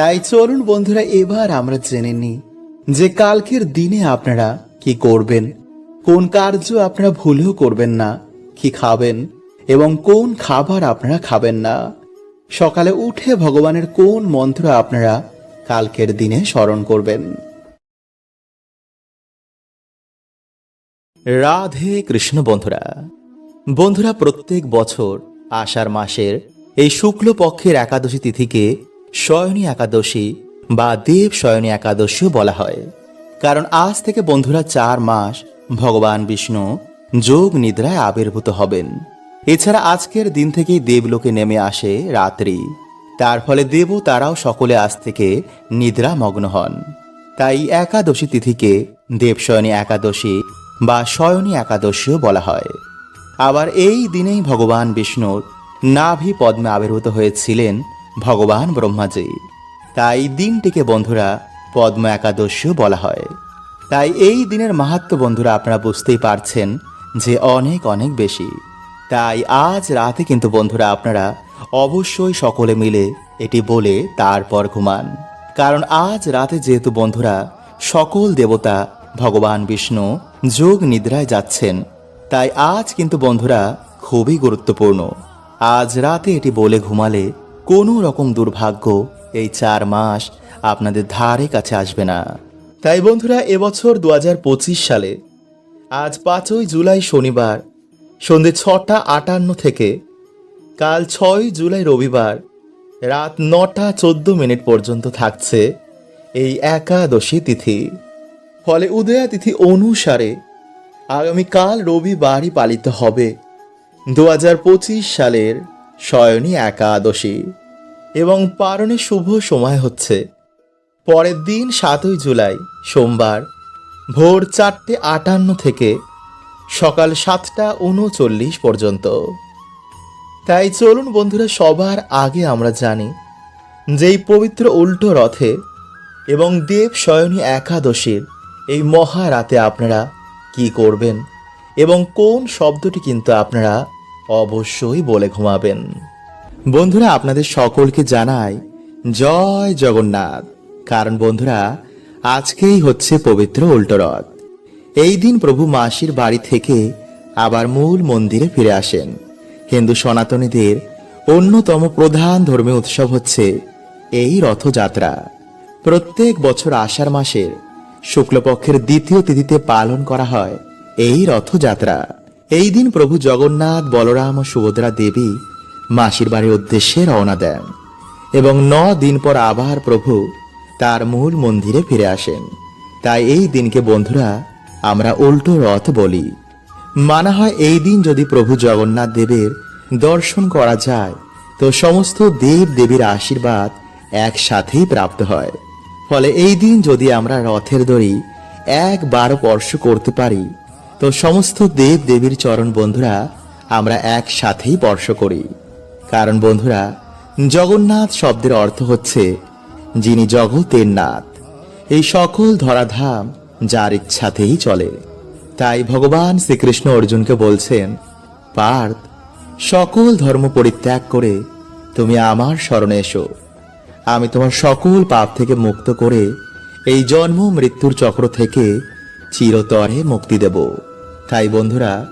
তাই চলুন বন্ধুরা, এবার আমরা জেনে নিই যে কালকের দিনে আপনারা কি করবেন, কোন কার্য আপনারা ভুলেও করবেন না, কি খাবেন এবং কোন খাবার আপনারা খাবেন না। সকালে উঠে ভগবানের কোন মন্ত্র আপনারা কালকের দিনে স্মরণ করবেন? রাধে কৃষ্ণ বন্ধুরা বন্ধুরা, প্রত্যেক বছর আষাঢ় মাসের এই শুক্লপক্ষের একাদশী তিথিকে শয়নী একাদশী বা দেব শয়নী একাদশীও বলা হয়। কারণ আজ থেকে বন্ধুরা চার মাস ভগবান বিষ্ণু যোগ নিদ্রায় আবির্ভূত হবেন। এছাড়া আজকের দিন থেকেই দেবলোকে নেমে আসে রাত্রি। তার ফলে দেব তারাও সকলে আজ থেকে নিদ্রা মগ্ন হন। তাই একাদশী তিথিকে দেবশয়নী একাদশী বা শয়নী একাদশীও বলা হয়। আবার এই দিনেই ভগবান বিষ্ণুর নাভি পদ্মে আবির্ভূত হয়েছিলেন ভগবান ব্রহ্মাজি। তাই দিনটিকে বন্ধুরা পদ্ম একাদশীও বলা হয়। তাই এই দিনের মাহাত্ম বন্ধুরা আপনারা বুঝতেই পারছেন যে অনেক অনেক বেশি। তাই আজ রাতে কিন্তু বন্ধুরা আপনারা অবশ্যই সকলে মিলে এটি বলে তারপর ঘুমান। কারণ আজ রাতে যেহেতু বন্ধুরা সকল দেবতা, ভগবান, বিষ্ণু যোগ নিদ্রায় যাচ্ছেন, তাই আজ কিন্তু বন্ধুরা খুবই গুরুত্বপূর্ণ। আজ রাতে এটি বলে ঘুমালে কোনো রকম দুর্ভাগ্য এই চার মাস আপনাদের ধারে কাছে আসবে না। তাই বন্ধুরা, এবছর দু হাজার পঁচিশ সালে আজ পাঁচই জুলাই শনিবার, সন্ধে ছটা আটান্ন থেকে কাল ছয় জুলাই রবিবার রাত নটা চোদ্দ মিনিট পর্যন্ত থাকছে এই একাদশী তিথি। ফলে উদয়া তিথি অনুসারে আগামীকাল রবিবারই পালিত হবে। দু হাজার পঁচিশ সালের শয়নী একাদশী। এবং পারণে শুভ সময় হচ্ছে। পরের দিন সাতই জুলাই, সোমবার, ভোর চারটে আটান্ন থেকে সকাল সাতটা উনচল্লিশ পর্যন্ত। তাই চলুন বন্ধুরা, সবার আগে আমরা জানি যেই পবিত্র উল্টো রথে এবং দেব শয়নী একাদশীর এই মহারাতে আপনারা কি করবেন এবং কোন শব্দটি কিন্তু আপনারা অবশ্যই বলে ঘুমাবেন। বন্ধুরা, আপনাদের সকলকে জানাই জয় জগন্নাথ। কারণ বন্ধুরা, আজকেই হচ্ছে পবিত্র উল্টো রথ। এই দিন প্রভু মাসির বাড়ি থেকে আবার মূল মন্দিরে ফিরে আসেন। হিন্দু সনাতনীদের অন্যতম প্রধান ধর্মীয় উৎসব হচ্ছে এই রথযাত্রা। প্রত্যেক বছর আষাঢ় মাসের শুক্লপক্ষের দ্বিতীয় তিথিতে পালন করা হয় এই রথযাত্রা। এই দিন প্রভু জগন্নাথ, বলরাম ও সুভদ্রা দেবী মাসির বাড়ির উদ্দেশ্যে রওনা দেন এবং ন দিন পর আবার প্রভু তার মূল মন্দিরে ফিরে আসেন। তাই এই দিনকে বন্ধুরা আমরা উল্টো রথ বলি। মানা হয় এই দিন যদি প্রভু জগন্নাথ দেবের দর্শন করা যায়, তো সমস্ত দেব দেবীর আশীর্বাদ একসাথেই প্রাপ্ত হয়। ফলে এই দিন যদি আমরা রথের দড়ি একবার স্পর্শ করতে পারি তো সমস্ত দেব দেবীর চরণ বন্ধুরা, আমরা একসাথেই স্পর্শ করি। কারণ বন্ধুরা, জগন্নাথ শব্দের অর্থ হচ্ছে, যিনি জগতের নাথ। এই সকল ধরাধাম যার ইচ্ছাতেই চলে। তাই ভগবান শ্রীকৃষ্ণ অর্জুনকে বলছেন, পার্থ, সকল ধর্ম পরিত্যাগ করে তুমি আমার স্মরণে এসো। আমি তোমার সকল পাপ থেকে মুক্ত করে এই জন্ম মৃত্যুর চক্র থেকে চিরতরে মুক্তি দেব। তাই বন্ধুরা,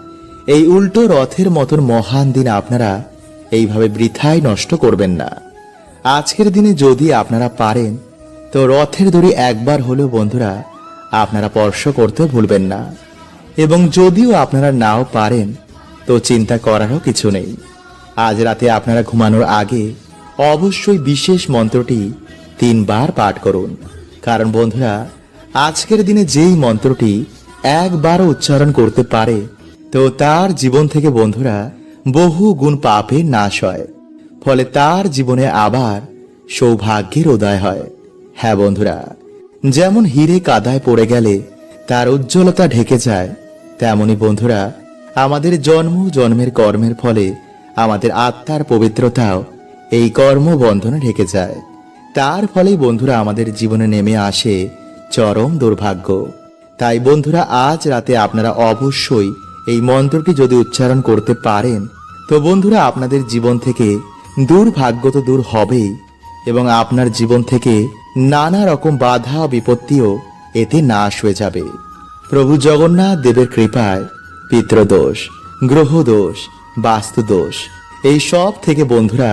এই উল্টো রথের মতন মহান দিন আপনারা এইভাবে বৃথায় নষ্ট করবেন না। আজকের দিনে যদি আপনারা পারেন, তো রথের দড়ি একবার হলেও বন্ধুরা, আপনারা স্পর্শ করতে ভুলবেন না। এবং যদিও আপনারা নাও পারেন, তো চিন্তা করারও কিছু নেই। আজ রাতে আপনারা ঘুমানোর আগে অবশ্যই বিশেষ মন্ত্রটি তিনবার পাঠ করুন। কারণ বন্ধুরা, আজকের দিনে যেই মন্ত্রটি একবারও উচ্চারণ করতে পারে, তো তার জীবন থেকে বন্ধুরা, বহু গুণ পাপের নাশ হয়। ফলে তার জীবনে আবার সৌভাগ্যের উদয় হয়। হ্যাঁ বন্ধুরা, যেমন হিরে কাদায় পড়ে গেলে তার উজ্জ্বলতা ঢেকে যায়, তেমনি বন্ধুরা, আমাদের জন্ম জন্মের কর্মের ফলে আমাদের আত্মার পবিত্রতাও এই কর্মবন্ধনে ঢেকে যায়। তার ফলেই বন্ধুরা আমাদের জীবনে নেমে আসে চরম দুর্ভাগ্য। তাই বন্ধুরা, আজ রাতে আপনারা অবশ্যই এই মন্ত্রটি যদি উচ্চারণ করতে পারেন, তো বন্ধুরা, আপনাদের জীবন থেকে দুর্ভাগ্য তো দূর হবেই এবং আপনার জীবন থেকে নানা রকম বাধা বিপত্তিও এতে নাশ হয়ে যাবে। প্রভু জগন্নাথ দেবের কৃপায় পিতৃদোষ গ্রহদোষ, বাস্তুদোষ, এই সব থেকে বন্ধুরা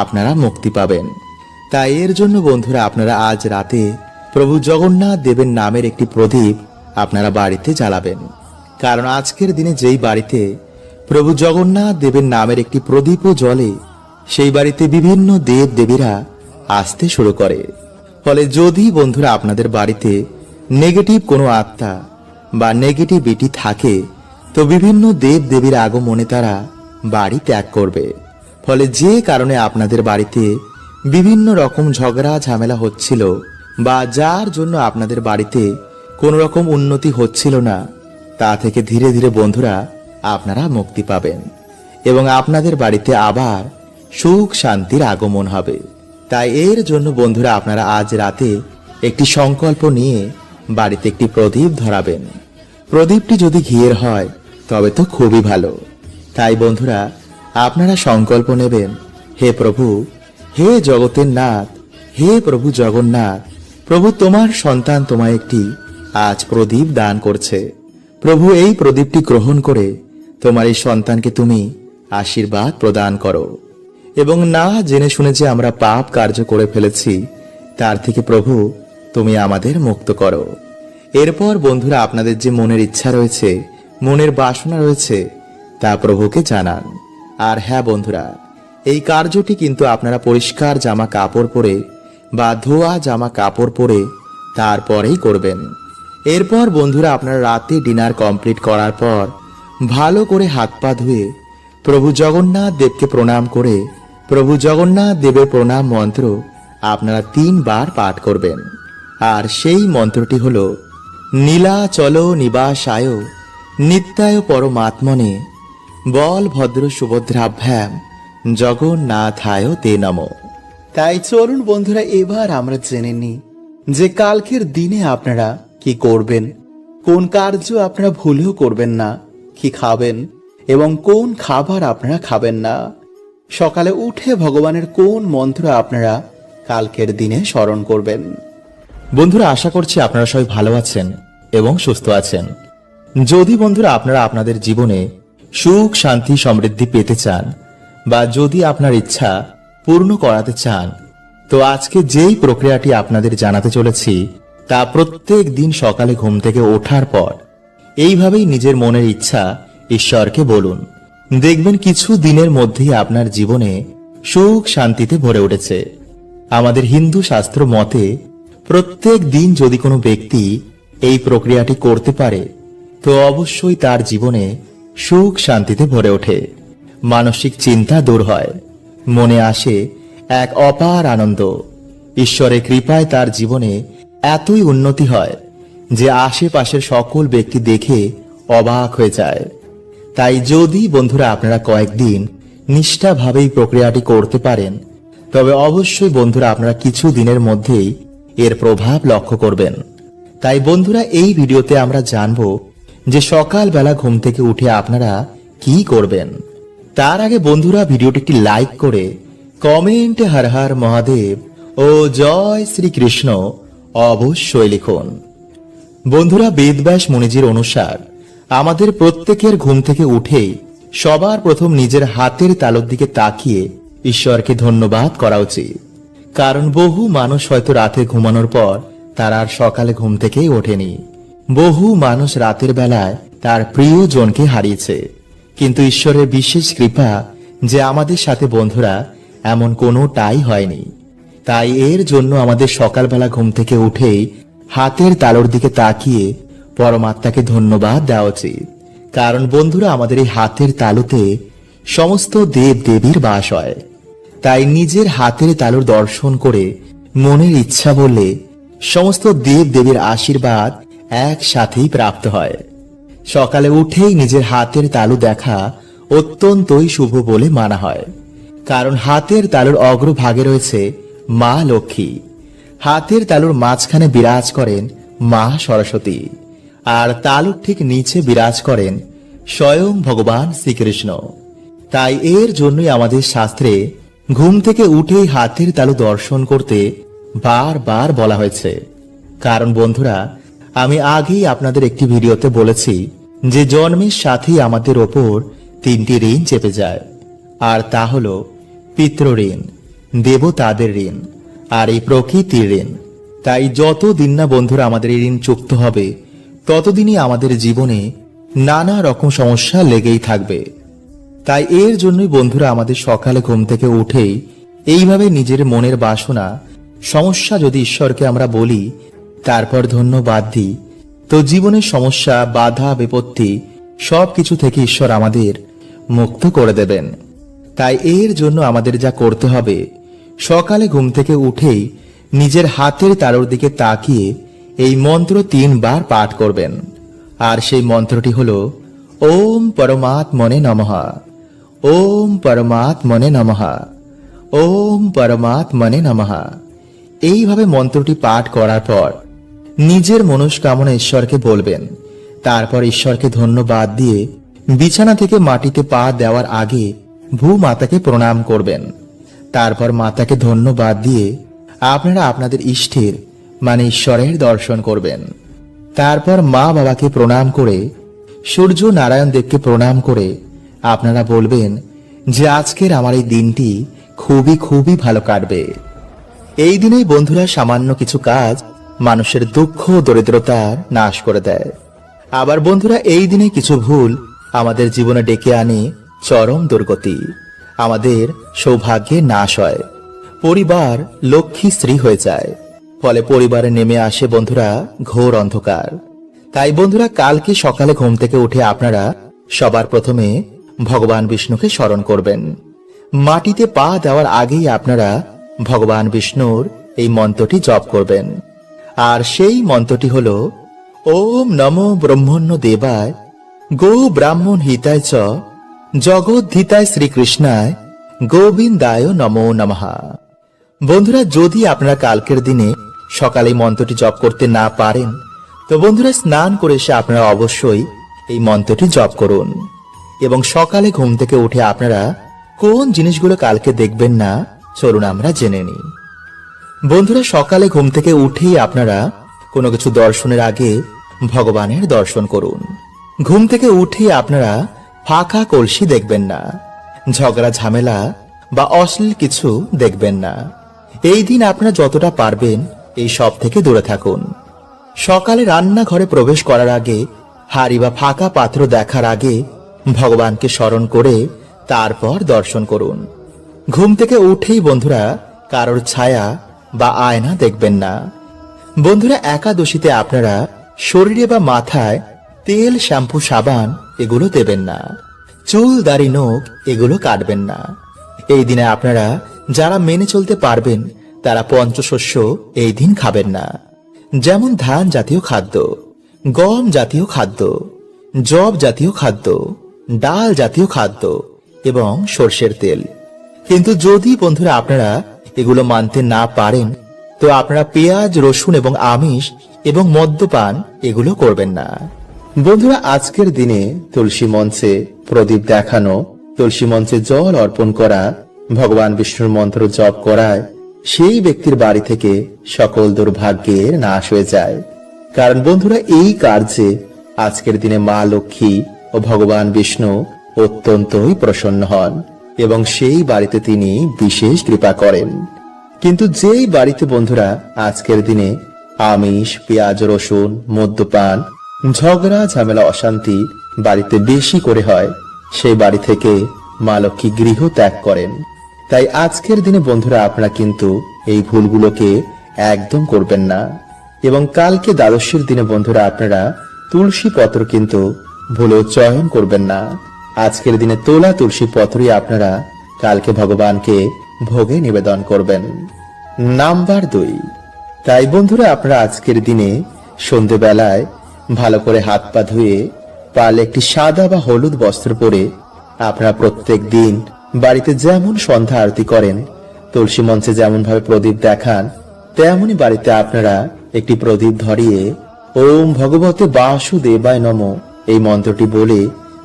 আপনারা মুক্তি পাবেন। তাই এর জন্য বন্ধুরা, আপনারা আজ রাতে প্রভু জগন্নাথ দেবের নামের একটি প্রদীপ আপনারা বাড়িতে জ্বালাবেন। কারণ আজকের দিনে যেই বাড়িতে প্রভু জগন্নাথ দেবের নামের একটি প্রদীপও জলে, সেই বাড়িতে বিভিন্ন দেব দেবীরা আসতে শুরু করে। ফলে যদি বন্ধুরা আপনাদের বাড়িতে নেগেটিভ কোনো আত্মা বা নেগেটিভিটি থাকে, তো বিভিন্ন দেব দেবীর আগমনে তারা বাড়ি ত্যাগ করবে। ফলে যে কারণে আপনাদের বাড়িতে বিভিন্ন রকম ঝগড়া ঝামেলা হচ্ছিল বা যার জন্য আপনাদের বাড়িতে কোনো রকম উন্নতি হচ্ছিল না, তা থেকে ধীরে ধীরে বন্ধুরা আপনারা মুক্তি পাবেন এবং আপনাদের বাড়িতে আবার সুখ শান্তির আগমন হবে। তাই এর জন্য বন্ধুরা আপনারা আজ রাতে একটি সংকল্প নিয়ে বাড়িতে একটি প্রদীপ ধরাবেন। প্রদীপটি যদি ঘিয়ের হয়, তবে তো খুবই ভালো। তাই বন্ধুরা, আপনারা সংকল্প নেবেন, হে প্রভু, হে জগতের নাথ, হে প্রভু জগন্নাথ, প্রভু তোমার সন্তান তোমায় একটি আজ প্রদীপ দান করছে। প্রভু এই প্রদীপটি গ্রহণ করে তোমার এই সন্তানকে তুমি আশীর্বাদ প্রদান করো। এবং না জেনে শুনে যে আমরা পাপ কার্য করে ফেলেছি, তার থেকে প্রভু তুমি আমাদের মুক্ত করো। এরপর বন্ধুরা, আপনাদের যে মনের ইচ্ছা রয়েছে, মনের বাসনা রয়েছে, তা প্রভুকে জানান। আর হ্যাঁ বন্ধুরা, এই কার্যটি কিন্তু আপনারা পরিষ্কার জামা কাপড় পরে বা ধোয়া জামা কাপড় পরে তারপরেই করবেন। এরপর বন্ধুরা আপনারা রাতে ডিনার কমপ্লিট করার পর ভালো করে হাত পা ধুয়ে প্রভু জগন্নাথ দেবকে প্রণাম করে প্রভু জগন্নাথ দেবের প্রণাম মন্ত্র আপনারা তিনবার পাঠ করবেন। আর সেই মন্ত্রটি হল, নীলাচল নিবাসায় নিত্যায় পরমাত্মনে বল ভদ্র সুভদ্রাভ্যাম জগন্নাথায় তে নম। তাই চলুন বন্ধুরা, এবার আমরা জেনে নিই যে কালকের দিনে আপনারা কি করবেন? কোন কার্য আপনারা ভুলেও করবেন না? কি খাবেন? এবং কোন খাবার আপনারা খাবেন না? সকালে উঠে ভগবানের কোন মন্ত্র আপনারা কালকের দিনে স্মরণ করবেন? বন্ধুরা, আশা করছি আপনারা সবাই ভালো আছেন এবং সুস্থ আছেন। যদি বন্ধুরা আপনারা আপনাদের জীবনে সুখ, শান্তি, সমৃদ্ধি পেতে চান বা যদি আপনার ইচ্ছা পূর্ণ করাতে চান, তো আজকে যেই প্রক্রিয়াটি আপনাদের জানাতে চলেছি তা প্রত্যেক দিন সকালে ঘুম থেকে ওঠার পর এইভাবেই নিজের মনের ইচ্ছা ঈশ্বরকে বলুন। দেখবেন কিছু দিনের মধ্যেই আপনার জীবনে সুখ শান্তিতে ভরে উঠেছে। আমাদের হিন্দু শাস্ত্র মতে প্রত্যেক দিন যদি কোনো ব্যক্তি এই প্রক্রিয়াটি করতে পারে, তো অবশ্যই তার জীবনে সুখ শান্তিতে ভরে ওঠে। মানসিক চিন্তা দূর হয়। মনে আসে এক অপার আনন্দ। ঈশ্বরের কৃপায় তার জীবনে এতই উন্নতি হয় যে আশেপাশের সকল ব্যক্তি দেখে অবাক হয়ে যায়। তাই যদি বন্ধুরা আপনারা কয়েকদিন নিষ্ঠাভাবে এই প্রক্রিয়াটি করতে পারেন, তবে অবশ্যই বন্ধুরা আপনারা কিছু দিনের মধ্যেই এর প্রভাব লক্ষ্য করবেন। তাই বন্ধুরা, এই ভিডিওতে আমরা জানব যে সকালবেলা ঘুম থেকে উঠে আপনারা কি করবেন। তার আগে বন্ধুরা, ভিডিওটি একটি লাইক করে কমেন্টে হর হর মহাদেব ও জয় শ্রীকৃষ্ণ অবশ্যই লিখুন। বন্ধুরা, বেদব্যাস মুনিজির অনুসার, আমাদের প্রত্যেকের ঘুম থেকে উঠেই সবার প্রথম নিজের হাতের তালুর দিকে তাকিয়ে ঈশ্বরকে ধন্যবাদ করা উচিত। কারণ বহু মানুষ হয়তো রাতে ঘুমানোর পর তার আর সকালে ঘুম থেকেই ওঠেনি। বহু মানুষ রাতের বেলায় তার প্রিয় জনকে হারিয়েছে। কিন্তু ঈশ্বরের বিশেষ কৃপা যে আমাদের সাথে বন্ধুরা এমন কোনোটাই হয়নি। তাই এর জন্য আমাদের সকালবেলা ঘুম থেকে উঠেই হাতের তালোর দিকে তাকিয়ে পরমাত্মাকে ধন্যবাদ দেওয়া উচিত। কারণ বন্ধুরা, আমাদের এই হাতের তালুতে সমস্ত দেব দেবীর বাস হয়। তাই নিজের হাতের তালুর দর্শন করে মনের ইচ্ছা বললে সমস্ত দেব দেবীর আশীর্বাদ একসাথেই প্রাপ্ত হয়। সকালে উঠেই নিজের হাতের তালু দেখা অত্যন্তই শুভ বলে মানা হয়। কারণ হাতের তালুর অগ্রভাগে রয়েছে মা লক্ষ্মী। হাতের তালুর মাঝখানে বিরাজ করেন মা সরস্বতী। আর তালুর ঠিক নিচে বিরাজ করেন স্বয়ং ভগবান শ্রীকৃষ্ণ। তাই এর জন্যই আমাদের শাস্ত্রে ঘুম থেকে উঠেই হাতের তালু দর্শন করতে বারবার বলা হয়েছে। কারণ বন্ধুরা, আমি আগেই আপনাদের একটি ভিডিওতে বলেছি যে জন্মের সাথেই আমাদের ওপর তিনটি ঋণ চেপে যায়। আর তা হল, পিতৃ ঋণ। দেবতাদের ঋণ আর এই প্রকৃতির ঋণ। তাই যত দিন না বন্ধুরা আমাদের এই ঋণ চুক্ত হবে, ততদিনই আমাদের জীবনে নানা রকম সমস্যা লেগেই থাকবে। তাই এর জন্যই বন্ধুরা আমাদের সকালে ঘুম থেকে উঠেই এইভাবে নিজের মনের বাসনা, সমস্যা যদি ঈশ্বরকে আমরা বলি, তারপর ধন্যবাদ দিই। তো জীবনের সমস্যা, বাধা, বিপত্তি সব কিছু থেকে ঈশ্বর আমাদের মুক্ত করে দেবেন। তাই এর জন্য আমাদের যা করতে হবে সকালে ঘুম থেকে উঠেই নিজের হাতের তালুর দিকে তাকিয়ে এই মন্ত্র তিনবার পাঠ করবেন। আর সেই মন্ত্রটি হল, ওম পরমাত্মনে নমঃ। ওম পরমাত্মনে নমঃ। ওম পরমাত্মনে নমহা এইভাবে মন্ত্রটি পাঠ করার পর নিজের মনস্কামনা ঈশ্বরকে বলবেন। তারপর ঈশ্বরকে ধন্যবাদ দিয়ে বিছানা থেকে মাটিতে পা দেওয়ার আগে ভূ মাতাকে প্রণাম করবেন। তারপর মাতাকে ধন্যবাদ দিয়ে আপনারা আপনাদের ইষ্টের মানে ঈশ্বরের দর্শন করবেন। তারপর মা বাবাকে প্রণাম করে, সূর্য নারায়ণ দেবকে প্রণাম করে আপনারা বলবেন যে আজকের আমার এই দিনটি খুবই খুবই ভালো কাটবে। এই দিনেই বন্ধুরা সামান্য কিছু কাজ মানুষের দুঃখ ও দরিদ্রতার নাশ করে দেয়। আবার বন্ধুরা এই দিনে কিছু ভুল আমাদের জীবনে ডেকে আনে চরম দুর্গতি। আমাদের সৌভাগ্যে নাশ হয়। পরিবার লক্ষ্মী স্ত্রী হয়ে যায়। ফলে পরিবারে নেমে আসে বন্ধুরা ঘোর অন্ধকার। তাই বন্ধুরা, কালকে সকালে ঘুম থেকে উঠে আপনারা সবার প্রথমে ভগবান বিষ্ণুকে স্মরণ করবেন। মাটিতে পা দেওয়ার আগেই আপনারা ভগবান বিষ্ণুর এই মন্ত্রটি জপ করবেন। আর সেই মন্ত্রটি হল, ওম নমো ব্রহ্মণ্য দেবায় গো ব্রাহ্মণ হিতায় চ জগদ্ধিতায় শ্রীকৃষ্ণায় গোবিন্দায় নমো নমঃ। বন্ধুরা, যদি আপনারা কালকের দিনে সকালে মন্ত্রটি জপ করতে না পারেন, তো বন্ধুরা, স্নান করে এসে আপনারা অবশ্যই এই মন্ত্রটি জপ করুন। এবং সকালে ঘুম থেকে উঠে আপনারা কোন জিনিসগুলো কালকে দেখবেন না, চলুন আমরা জেনে নিই। বন্ধুরা, সকালে ঘুম থেকে উঠেই আপনারা কোনো কিছু দর্শনের আগে ভগবানের দর্শন করুন। ঘুম থেকে উঠেই আপনারা ফাঁকা কলসি দেখবেন না। ঝগড়া, ঝামেলা বা অশ্লীল কিছু দেখবেন না। এই দিন আপনারা যতটা পারবেন এই সব থেকে দূরে থাকুন। সকালে রান্নাঘরে প্রবেশ করার আগে, হাড়ি বা ফাঁকা পাত্র দেখার আগে ভগবানকে স্মরণ করে তারপর দর্শন করুন। ঘুম থেকে উঠেই বন্ধুরা কারোর ছায়া বা আয়না দেখবেন না। বন্ধুরা, একাদশীতে আপনারা শরীরে বা মাথায় তেল, শ্যাম্পু, সাবান, এগুলো দেবেন না। চুল, দাড়ি, নখ, এগুলো কাটবেন না। এই দিনে আপনারা যারা মেনে চলতে পারবেন, তারা পঞ্চশস্য এই দিন খাবেন না। যেমন ধান জাতীয় খাদ্য, গম জাতীয় খাদ্য জব জাতীয় খাদ্য, ডাল জাতীয় খাদ্য এবং সর্ষের তেল। কিন্তু যদি বন্ধুরা আপনারা এগুলো মানতে না পারেন, তো আপনারা পেঁয়াজ, রসুন এবং আমিষ এবং মদ্যপান এগুলো করবেন না। বন্ধুরা, আজকের দিনে তুলসী মঞ্চে প্রদীপ দেখানো, তুলসী মঞ্চে জল অর্পণ করা, ভগবান বিষ্ণুর মন্ত্র জপ করায় সেই ব্যক্তির বাড়ি থেকে সকল দুর্ভাগ্যের নাশ হয়ে যায়। কারণ বন্ধুরা, এই কার্যে আজকের দিনে মা লক্ষ্মী ও ভগবান বিষ্ণু অত্যন্তই প্রসন্ন হন এবং সেই বাড়িতে তিনি বিশেষ কৃপা করেন। কিন্তু যেই বাড়িতে বন্ধুরা, আজকের দিনে আমিষ, পেঁয়াজ, রসুন, মদ্যপান ঝগড়া, ঝামেলা, অশান্তি বাড়িতে বেশি করে হয়। সেই বাড়ি থেকে মা লক্ষ্মী গৃহ ত্যাগ করেন। তাই আজকের দিনে বন্ধুরা আপনারা কিন্তু এই ভুলগুলোকে একদম করবেন না। এবং কালকে দ্বাদশীর দিনে বন্ধুরা আপনারা তুলসী পত্র কিন্তু ভুলেও চয়ন করবেন না। আজকের দিনে তোলা তুলসী পত্রই আপনারা কালকে ভগবানকে ভোগে নিবেদন করবেন। নাম্বার দুই। তাই বন্ধুরা আপনারা আজকের দিনে সন্ধেবেলায় ভালো করে হাত পা ধুয়ে পারলে একটি সাদা বা হলুদ বস্ত্র পরে আপনারা প্রত্যেক দিন বাড়িতে যেমন সন্ধ্যা আরতি করেন, তুলসী মঞ্চে যেমন ভাবে প্রদীপ দেখান, তেমনি বাড়িতে আপনারা একটি প্রদীপ ধরিয়ে ওম ভগবতে বাসুদেবায় নম এই মন্ত্রটি বলে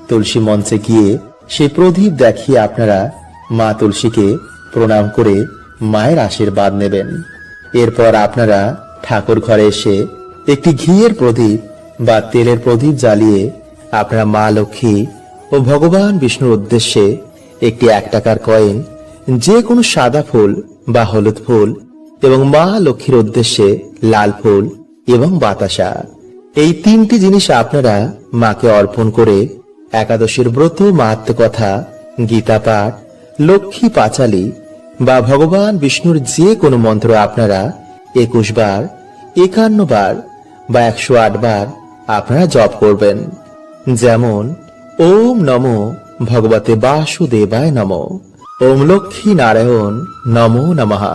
তুলসী মঞ্চে গিয়ে সেই প্রদীপ দেখিয়ে আপনারা মা তুলসীকে প্রণাম করে মায়ের আশীর্বাদ নেবেন। এরপর আপনারা ঠাকুর ঘরে এসে একটি ঘিয়ের প্রদীপ বা তেলের প্রদীপ জ্বালিয়ে আপনারা মা লক্ষ্মী ও ভগবান বিষ্ণুর উদ্দেশ্যে একটি এক টাকার কয়েন, যে কোনো সাদা ফুল বা হলুদ ফুল এবং মা লক্ষ্মীর উদ্দেশ্যে লাল ফুল এবং বাতাসা। এই তিনটি জিনিস আপনারা মাকে অর্পণ করে একাদশীর ব্রত, মাহাত্ম কথা, গীতা পাঠ, লক্ষ্মী পাঁচালী বা ভগবান বিষ্ণুর যে কোনো মন্ত্র আপনারা একুশ বার, একান্ন বার বা একশো আট বার আপনারা জপ করবেন। যেমন, ওম নমো ভগবতে বাসুদেবায় নম। ওম লক্ষ্মী নারায়ণ নমো নমঃ।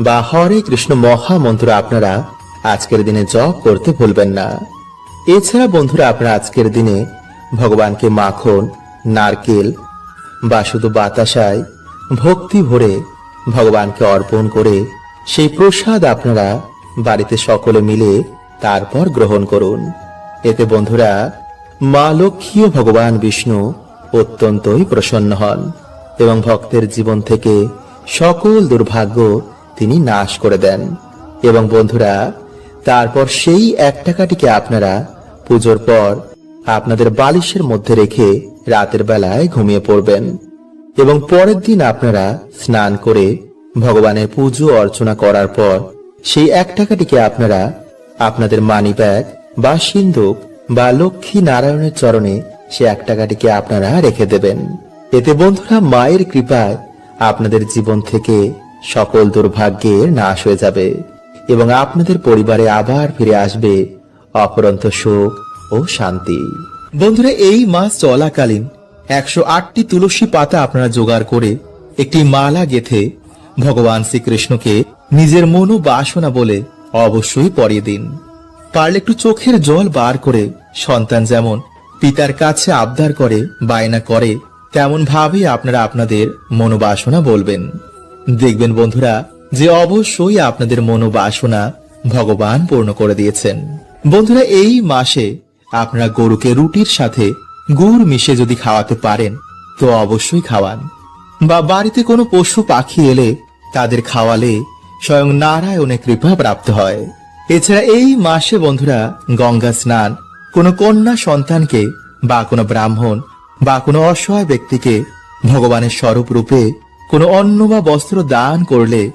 বা হরে কৃষ্ণ মহামন্ত্র আপনারা আজকের দিনে জপ করতে ভুলবেন না। এছাড়া বন্ধুরা, আপনারা আজকের দিনে ভগবানকে মাখন, নারকেল বা শুধু বাতাসায় ভক্তি ভরে ভগবানকে অর্পণ করে সেই প্রসাদ আপনারা বাড়িতে সকলে মিলে তারপর গ্রহণ করুন। এতে বন্ধুরা, মা লক্ষ্মী ভগবান বিষ্ণু অত্যন্তই প্রসন্ন হন এবং ভক্তের জীবন থেকে সকল দুর্ভাগ্য তিনি নাশ করে দেন। এবং বন্ধুরা, তারপর সেই এক টাকাটিকে আপনারা পুজোর পর আপনাদের বালিশের মধ্যে রেখে রাতের বেলায় ঘুমিয়ে পড়বেন। এবং পরের দিন আপনারা স্নান করে ভগবানের পুজো অর্চনা করার পর সেই এক টাকাটিকে আপনারা আপনাদের মানি ব্যাগ বা সিন্ধুক বা লক্ষ্মী নারায়ণের চরণে সে এক টাকাটিকে আপনারা রেখে দেবেন। এতে বন্ধুরা মায়ের কৃপায় আপনাদের জীবন থেকে সকল দুর্ভাগ্যের নাশ হয়ে যাবে এবং আপনাদের পরিবারে আবার ফিরে আসবে অপরন্ত সুখ ও শান্তি। বন্ধুরা, এই মাস চলাকালীন একশো আটটি তুলসী পাতা আপনারা জোগাড় করে একটি মালা গেথে ভগবান শ্রীকৃষ্ণকে নিজের মনো বাসনা বলে অবশ্যই পরিয়ে দিন। পারলে একটু চোখের জল বার করে সন্তান যেমন পিতার কাছে আবদার করে, বায়না করে, তেমন ভাবে আপনারা আপনাদের মনোবাসনা বলবেন। দেখবেন বন্ধুরা, যে অবশ্যই আপনাদের মনোবাসনা ভগবান পূর্ণ করে দিয়েছেন। বন্ধুরা, এই মাসে আপনারা গরুকে রুটির সাথে গুড় মিশে যদি খাওয়াতে পারেন, তো অবশ্যই খাওয়ান। বা বাড়িতে কোনো পশু পাখি এলে তাদের খাওয়ালে স্বয়ং নারায়ণের কৃপা প্রাপ্ত হয়। এছাড়া এই মাসে বন্ধুরা গঙ্গা স্নান কোনো কন্যা সন্তানকে বা কোনো ব্রাহ্মণ বা কোনো অসহায় ব্যক্তিকে ভগবানের স্বরূপ রূপে কোনো অন্ন বা বস্ত্র দান করলে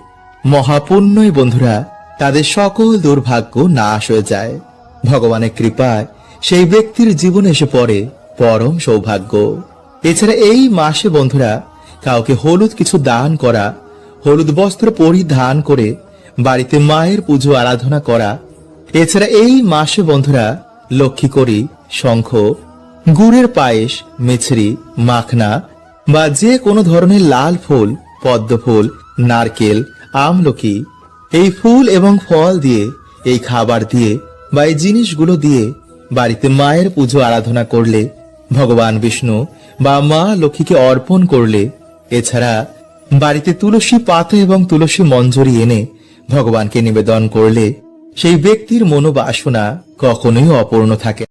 মহাপুণ্যই বন্ধুরা তাদের সকল দুর্ভাগ্য নাশ হয়ে যায়। ভগবানের কৃপায় সেই ব্যক্তির জীবনে এসে পড়ে পরম সৌভাগ্য। এছাড়া এই মাসে বন্ধুরা কাউকে হলুদ কিছু দান করা হলুদ বস্ত্র পরিধান করে বাড়িতে মায়ের পুজো আরাধনা করা। এছাড়া এই মাসে বন্ধুরা লক্ষ্মী করি শঙ্খ, গুড়ের পায়েস, মিছরি, মাখনা বা যে কোনো ধরনের লাল ফুল, পদ্ম ফুল, নারকেল, আমলকি এই ফুল এবং ফল দিয়ে, এই খাবার দিয়ে বা এই জিনিসগুলো দিয়ে বাড়িতে মায়ের পুজো আরাধনা করলে ভগবান বিষ্ণু বা মা লক্ষ্মীকে অর্পণ করলে এছাড়া বাড়িতে তুলসী পাতা এবং তুলসী মঞ্জরি এনে ভগবানকে নিবেদন করলে সেই ব্যক্তির মনোবাসনা কখনোই অপূর্ণ থাকে